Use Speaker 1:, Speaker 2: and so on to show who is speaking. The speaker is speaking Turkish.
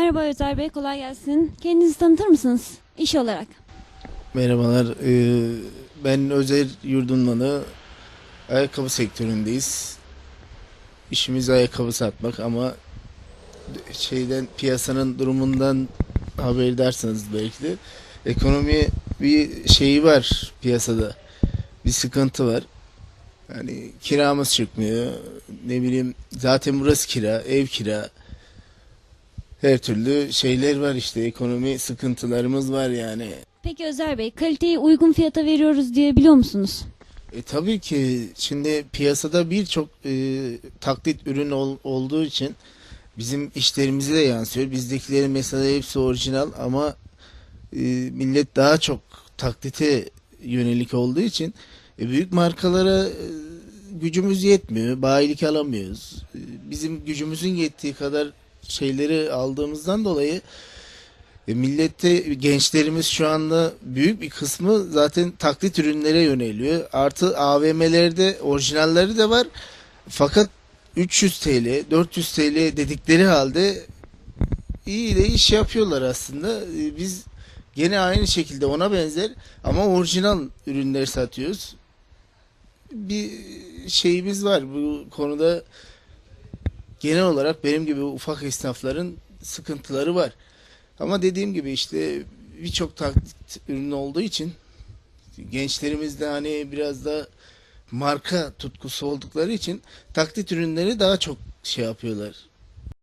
Speaker 1: Merhaba Özer Bey, kolay gelsin. Kendinizi tanıtır mısınız iş olarak?
Speaker 2: Merhabalar. Ee, ben Özer Yurdunmalı. Ayakkabı sektöründeyiz. İşimiz ayakkabı satmak ama şeyden piyasanın durumundan haberdarsınız belki de. Ekonomi bir şeyi var piyasada. Bir sıkıntı var. Yani kiramız çıkmıyor. Ne bileyim zaten burası kira, ev kira. Her türlü şeyler var işte ekonomi sıkıntılarımız var yani.
Speaker 1: Peki Özer Bey, kaliteyi uygun fiyata veriyoruz diyebiliyor musunuz?
Speaker 2: E, tabii ki şimdi piyasada birçok e, taklit ürün ol- olduğu için bizim işlerimize de yansıyor. Bizdekilerin mesela hepsi orijinal ama e, millet daha çok taklite yönelik olduğu için e, büyük markalara e, gücümüz yetmiyor. Bayilik alamıyoruz. E, bizim gücümüzün yettiği kadar şeyleri aldığımızdan dolayı e, millette gençlerimiz şu anda büyük bir kısmı zaten taklit ürünlere yöneliyor. Artı AVM'lerde orijinalleri de var. Fakat 300 TL, 400 TL dedikleri halde iyi de iş yapıyorlar aslında. E, Biz gene aynı şekilde ona benzer ama orijinal ürünler satıyoruz. Bir şeyimiz var bu konuda genel olarak benim gibi ufak esnafların sıkıntıları var. Ama dediğim gibi işte birçok taklit ürünü olduğu için gençlerimiz de hani biraz da marka tutkusu oldukları için taklit ürünleri daha çok şey yapıyorlar.